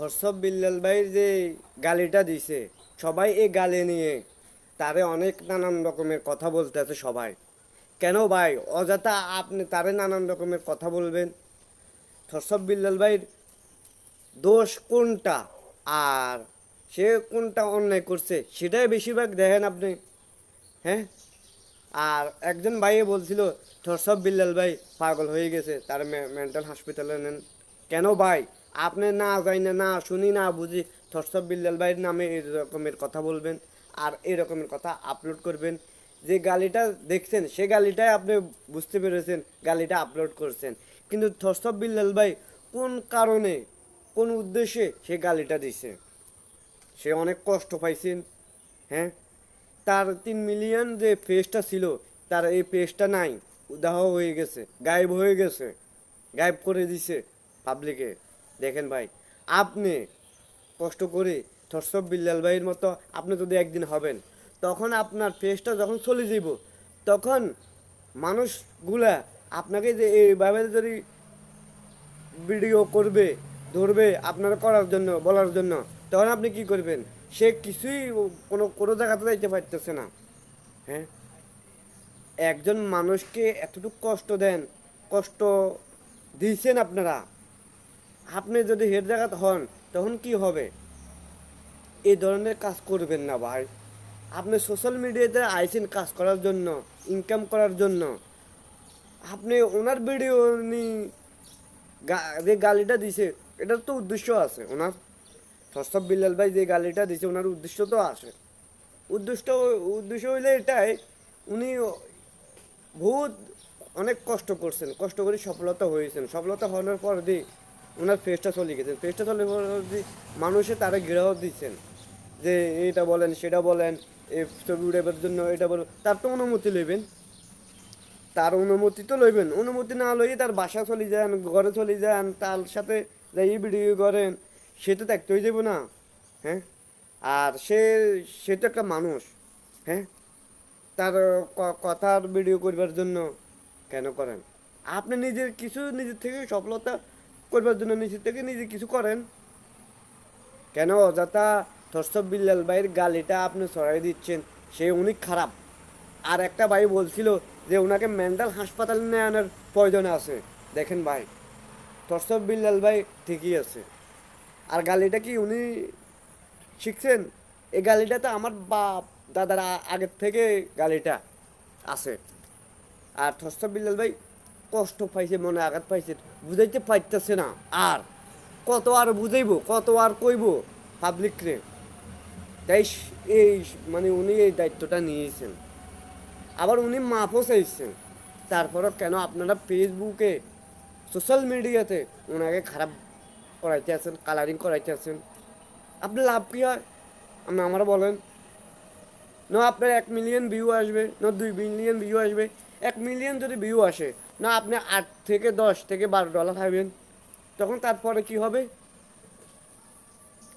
থরসব বিল্লাল ভাইয়ের যে গালিটা দিছে, সবাই এই গালি নিয়ে তারে অনেক নানান রকমের কথা বলতেছে সবাই। কেন ভাই, অযথা আপনি তারে নানান রকমের কথা বলবেন? থরসব বিল্লাল ভাইয়ের দোষ কোনটা? আর সে কোনটা অন্যায় করছে, সেটাই বেশিরভাগ দেখেন আপনি। হ্যাঁ? আর একজন ভাইয়ে বলছিল থরসব বিল্লাল ভাই পাগল হয়ে গেছে, তার মেন্টাল হসপিটালে নেন। কেন ভাই? আপনি না যাই না না শুনি, না বুঝি থরসব বিল্লাল ভাইয়ের নামে এরকমের কথা বলবেন আর এরকমের কথা আপলোড করবেন। যে গালিটা দেখছেন, সে গালিটাই আপনি বুঝতে পেরেছেন, গালিটা আপলোড করছেন। কিন্তু থরসব বিল্লাল ভাই কোন কারণে, কোন উদ্দেশ্যে সে গালিটা দিছে? সে অনেক কষ্ট পাইছেন হ্যাঁ? তার তিন মিলিয়ন যে পেজটা ছিল, তার এই পেজটা নাই উদাহ হয়ে গেছে, গায়েব হয়ে গেছে, গায়েব করে দিছে পাবলিকে দেখেন ভাই, আপনি কষ্ট করে থরসব বিল্লাল ভাইয়ের মতো আপনি যদি একদিন হবেন, তখন আপনার ফেসটা যখন চলে যাব তখন মানুষগুলা আপনাকে যে এইভাবে যদি ভিডিও করবে, ধরবে আপনার করার জন্য, বলার জন্য, তখন আপনি কি করবেন? সে কিছুই কোনো কোনো জায়গাতে যাইতে পারতেছে না। হ্যাঁ? একজন মানুষকে এতটুকু কষ্ট দেন, কষ্ট দিয়েছেন আপনারা আপনি যদি হেড জায়গাতে হন, তখন কি হবে? এই ধরনের কাজ করবেন না ভাই। আপনি সোশ্যাল মিডিয়াতে আইছেন কাজ করার জন্য ইনকাম করার জন্য। আপনি ওনার ভিডিও নি গা- যে গালিটা দিছে, এটার তো উদ্দেশ্য আছে ওনার। সস্তব বিল্লাল ভাই যে গালিটা দিছে, ওনার উদ্দেশ্য তো আছে। উদ্দেশ্য উদ্দেশ্য হইলে এটাই, উনি বহুত অনেক কষ্ট করছেন, কষ্ট করে সফলতা হয়েছেন। সফলতা হওয়ার পর দিয়ে ওনার ফেসটা চলে গেছেন ফেসটা চলে দিয়ে মানুষে তারা গৃহ দিচ্ছেন। যে এটা বলেন, সেটা বলেন, এই ছবি উঠাবার জন্য এটা বলেন তার তো অনুমতি লইবেন। তার অনুমতি তো লইবেন। অনুমতি না লইয়ে তার বাসা চলে যান, ঘরে চলে যান, তার সাথে যাই ভিডিও করেন, সে তো দেখতে হয়ে যাব না। হ্যাঁ? আর সে সে তো একটা মানুষ। হ্যাঁ? তার কথার ভিডিও করবার জন্য কেন করেন? আপনি নিজের কিছু নিজের থেকে সফলতা করবার জন্য নিজের থেকে নিজে কিছু করেন। কেন? অযথা থরসব বিল্লাল ভাইয়ের গালিটা আপনি ছড়াই দিচ্ছেন, সে উনি খারাপ। আর একটা ভাই বলছিল যে ওনাকে মেন্টাল হাসপাতালে নিয়ে আনার প্রয়োজন আছে। দেখেন ভাই থরসব বিল্লাল ভাই ঠিকই আছে। আর গালিটা কি উনি শিখছেন? এই গালিটা তো আমার বাপ দাদার আগের থেকে গালিটা আছে। আর থরসব বিল্লাল ভাই কষ্ট পাইছে, মনে আঘাত পাইছে, বুঝাইতে পারতেছে না। আর কত আর বুঝাইব, কত আর কইব পাবলিকরে তাই এই মানে উনি এই দায়িত্বটা নিয়েছেন। আবার উনি মাফও চাইছেন। তারপরও কেন আপনারা ফেসবুকে সোশ্যাল মিডিয়াতে ওনাকে খারাপ করাইতে আছেন কালারিং করাইতে আছেন? আপনার লাভ কী হয়? আপনি আমরা বলেন। না, আপনার এক মিলিয়ন ভিউ আসবে, না দুই মিলিয়ন ভিউ আসবে। এক মিলিয়ন যদি ভিউ আসে না, আপনি আট থেকে দশ থেকে বারো ডলার খাবেন তখন তারপরে কি হবে?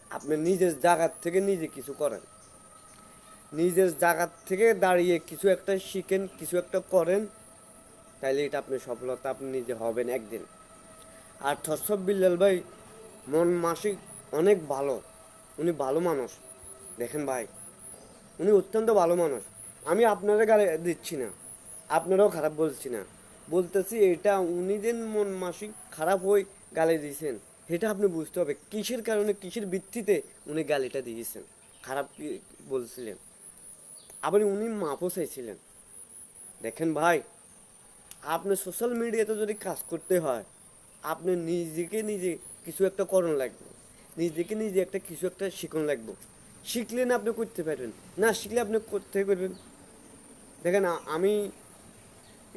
আপনি নিজের জায়গার থেকে নিজে কিছু করেন। নিজের জায়গার থেকে দাঁড়িয়ে কিছু একটা শিখেন, কিছু একটা করেন, তাইলে এটা আপনি সফলতা, আপনি নিজে হবেন একদিন। আর থসব বিল্লাল ভাই, মন মাসিক অনেক ভালো। উনি ভালো মানুষ। দেখেন ভাই, উনি অত্যন্ত ভালো মানুষ। আমি আপনারা গালি দিচ্ছি না। আপনারাও খারাপ বলছি না। বলতেছি, এটা উনি যে মন মাসিক খারাপ হয়ে গালি দিয়েছেন সেটা আপনি বুঝতে হবে। কিসের কারণে, কিসের ভিত্তিতে উনি গালিটা দিয়েছেন? খারাপ কি বলছিলেন? আবার উনি মাপও চাইছিলেন। দেখেন ভাই, আপনি সোশ্যাল মিডিয়াতে যদি কাজ করতে হয়, আপনি নিজেকে নিজে কিছু একটা করণ লাগবে। নিজেকে নিজে একটা কিছু একটা শিখন লাগবে। শিখলে না আপনি করতে পারবেন, না শিখলে আপনি করতে পারবেন। দেখেন, আমি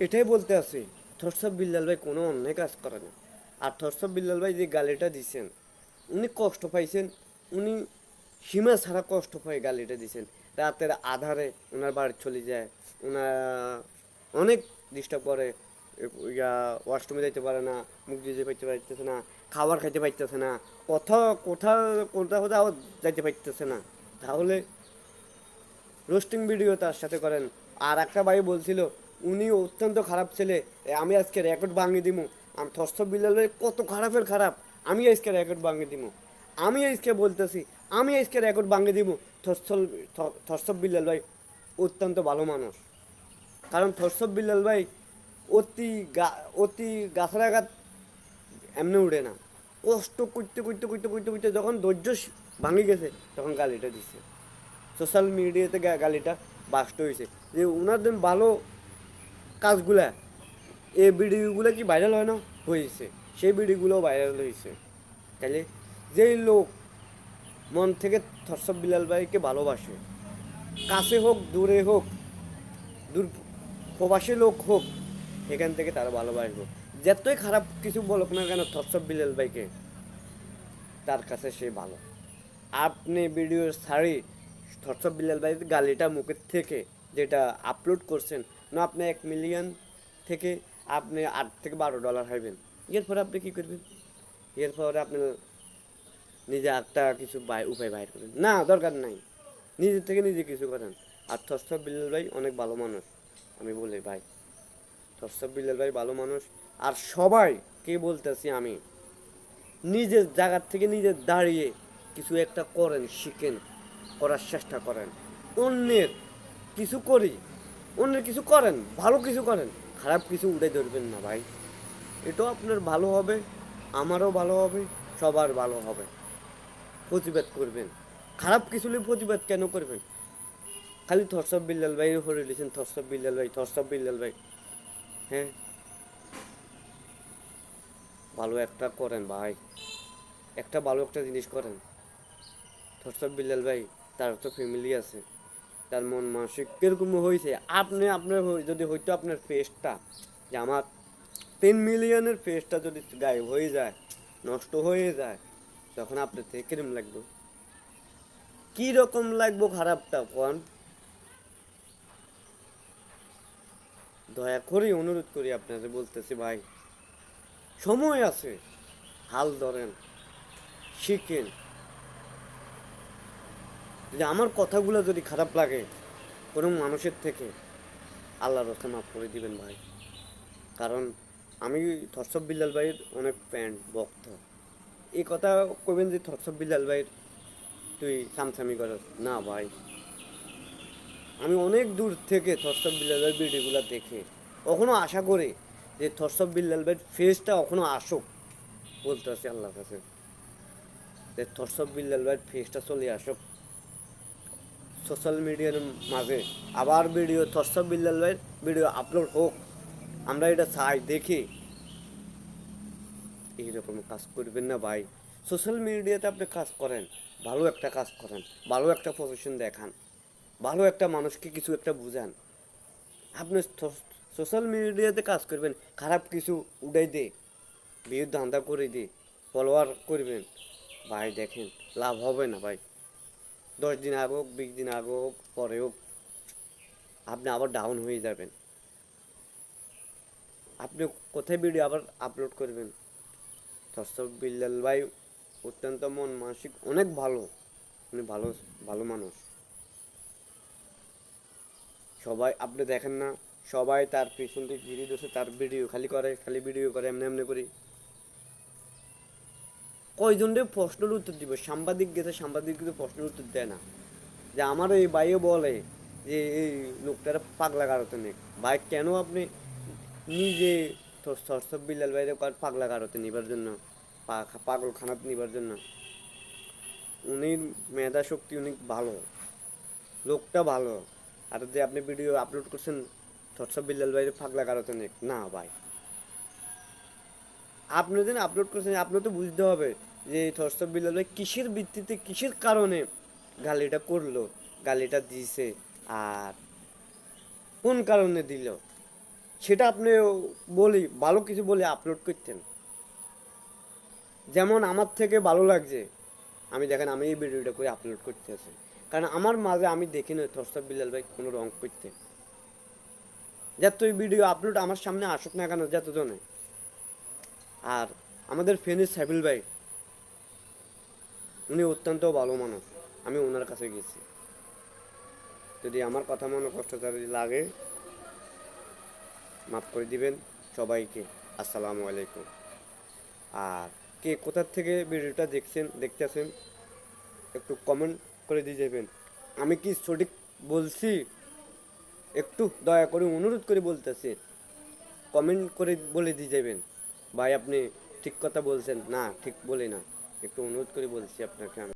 এটাই বলতে আছি থরসব বিল্লাল ভাই কোনো অন্যায় কাজ করে না। আর থরসব বিল্লাল ভাই যে গালিটা দিছেন, উনি কষ্ট পাইছেন, উনি সীমা ছাড়া কষ্ট পাই গালিটা দিছেন। রাতের আধারে ওনার বাড়ি চলে যায় ওনার অনেক ডিস্টার্ব করে, ইয়া ওয়াশরুমে যাইতে পারে না, মুখ দিতে পাইতে পারতেছে না, খাবার খাইতে পারতেছে না, কোথাও কোথাও কোথাও কোথাও যাইতে পারতেছে না। তাহলে রোস্টিং ভিডিও তার সাথে করেন। আর একটা ভাই বলছিল উনি অত্যন্ত খারাপ ছেলে। আমি আজকে রেকর্ড ভাঙিয়ে দিমু। আমি থস্ত বিল্লাল ভাই কত খারাপের খারাপ। আমি আজকে রেকর্ড ভাঙিয়ে দিমু। আমি আজকে বলতেছি, আমি আজকে রেকর্ড ভাঙে দিব থরসল থরসব বিল্লাল ভাই অত্যন্ত ভালো মানুষ। কারণ থরসব বিল্লাল ভাই অতি গা, অতি গাছরাঘাত এমনি উড়ে না। কষ্ট করতে করতে করতে করতে করতে যখন ধৈর্য ভাঙে গেছে, তখন গালিটা দিচ্ছে সোশ্যাল মিডিয়াতে গালিটা বাস্ট হয়েছে। যে ওনাদের ভালো কাজগুলা, এই ভিডিওগুলো কি ভাইরাল হয় না? হয়েছে। সেই ভিডিওগুলো ভাইরাল হয়েছে। তাহলে যেই লোক মন থেকে থরসব বিলাল ভাইকে ভালোবাসে, কাছে হোক, দূরে হোক, দূর, প্রবাসী লোক হোক, এখান থেকে তারা ভালোবাসবো। যতই খারাপ কিছু বলুক না কেন থরসব বিলাল ভাইকে তার কাছে সে ভালো। আপনি ভিডিও ছাড়ি থরসব বিলাল ভাই গালিটা মুখের থেকে যেটা আপলোড করছেন না আপনি এক মিলিয়ন থেকে আপনি আট থেকে বারো ডলার হাইবেন এরপরে আপনি কী করবেন? এরপরে আপনি নিজে একটা কিছু উপায় বাইর করেন না, দরকার নাই। নিজের থেকে নিজে কিছু করেন। আর থরসব বিলাল ভাই অনেক ভালো মানুষ, আমি বলি ভাই। থরসব বিলাল ভাই ভালো মানুষ। আর সবাই কে বলতেছি আমি, নিজের জায়গার থেকে নিজে দাঁড়িয়ে কিছু একটা করেন, শিখেন, করার চেষ্টা করেন। অন্যের কিছু করি অন্যের কিছু করেন, ভালো কিছু করেন, খারাপ কিছু উঠে ধরবেন না ভাই। এটাও আপনার ভালো হবে, আমারও ভালো হবে, সবার ভালো হবে। প্রতিবাদ করবেন। খারাপ কিছু হলে প্রতিবাদ কেন করবেন? খালি থরসব বিল্লাল ভাই হরে লিখেন থরসব বিল্লাল ভাই থরসব বিল্লাল ভাই। হ্যাঁ? ভালো একটা করেন ভাই। একটা ভালো একটা জিনিস করেন। থরসব বিল্লাল ভাই, তার তো ফ্যামিলি আছে। তার মন মানসিক কীরকম হয়েছে আপনি আপনার যদি হয়তো আপনার ফেসটা যে আমার তিন মিলিয়নের ফেসটা যদি গায়েব হয়ে যায়, নষ্ট হয়ে যায়, তখন আপনার থেকে কিরম লাগবে? কি রকম লাগবো খারাপটা, কোন? দয়া করে অনুরোধ করি আপনাদের বলতেছি ভাই, সময় আছে, হাল ধরেন, শিখেন। যে আমার কথাগুলো যদি খারাপ লাগে কোনো মানুষের থেকে আল্লাহর রসে মাফ করে দিবেন ভাই। কারণ আমি থরসব বিল্লাল ভাইয়ের অনেক প্যান্ট ভক্ত। এই কথা কইবেন যে থরসব বিল্লাল ভাইয়ের তুই সামসামি করস না ভাই। আমি অনেক দূর থেকে থরসব বিল্লাল ভাইয়ের ভিডিওগুলো দেখে, কখনো আশা করি যে থরসব বিল্লাল ভাইয়ের ফেসটা কখনো আসুক বলতে আছি আল্লাহর কাছে। যে থরসব বিল্লাল ভাইয়ের ফেসটা চলে আসুক। সোশ্যাল মিডিয়ার মাঝে আবার ভিডিও থরসব বিল্লাল ভাইয়ের ভিডিও আপলোড হোক। আমরা এটা চাই, দেখি। এইরকম কাজ করবেন না ভাই। সোশ্যাল মিডিয়াতে আপনি কাজ করেন, ভালো একটা কাজ করেন, ভালো একটা প্রফেশন দেখান, ভালো একটা মানুষকে কিছু একটা বুঝান। আপনি সোশ্যাল মিডিয়াতে কাজ করবেন, খারাপ কিছু উড়াই দে বিয়ের ধান্দা করে দে ফলোয়ার করবেন। ভাই দেখেন, লাভ হবে না ভাই। দশ দিন আগে হোক, বিশ দিন আগে হোক, পরে হোক, আপনি আবার ডাউন হয়ে যাবেন। আপনি কোথায় ভিডিও আবার আপলোড করবেন? দর্শক বিল্লাল ভাই অত্যন্ত মন, মানসিক অনেক ভালো। উনি ভালো ভালো মানুষ। সবাই আপনি দেখেন না, সবাই তার পিছন থেকে ঘিরে তার ভিডিও খালি করে, খালি ভিডিও করে, এমনি এমনি করি। কয়জনরে প্রশ্নের উত্তর দিব? সাংবাদিক গেছে সাংবাদিক কিন্তু প্রশ্নের উত্তর দেয় না। যে আমার এই ভাইও বলে যে এই লোকটার পাগলা গারোতে নেই। ভাই, কেন আপনি নিজে সরসব বিল্লাল ভাইরে পাগলা গারোতে নিবার জন্য? পাগল খানাতে নিবার জন্য। উনি মেধা শক্তি, উনি ভালো। লোকটা ভালো। আর যে আপনি ভিডিও আপলোড করছেন থরসব বিল্লাল ভাইরে পাগলা গারোতে নেই। না ভাই। আপনি যেন আপলোড করছেন আপনার তো বুঝতে হবে যে থরসব বিল্লাল ভাই কিসের ভিত্তিতে, কিসের কারণে গালিটা করল, গালিটা দিয়েছে আর কোন কারণে দিল? সেটা আপনি বলি, ভালো কিছু বলে আপলোড করতেন। যেমন আমার থেকে ভালো লাগছে, আমি দেখেন আমি এই ভিডিওটা করে আপলোড করতে আছি। কারণ আমার মাঝে আমি দেখি না থরসব বিল্লাল ভাই কোনো রং করতে। যত ভিডিও আপলোড আমার সামনে আসুক না কেন, যতজনে। আর আমাদের ফেনিস সাইফুল ভাই উনি অত্যন্ত ভালো মানুষ। আমি ওনার কাছে গেছি। যদি আমার কথা মনে কষ্ট লাগে, মাফ করে দিবেন সবাইকে। আসসালামু আলাইকুম। আর কে কোথার থেকে ভিডিওটা দেখছেন দেখতেছেন একটু কমেন্ট করে দিয়ে যাবেন। আমি কি সঠিক বলছি? একটু দয়া করে অনুরোধ করে বলতেছি। কমেন্ট করে বলে দিয়ে যাবেন। ভাই, আপনি ঠিক কথা বলছেন। না, ঠিক বলে না। একটু অনুরোধ করে বলছি আপনাকে আমি।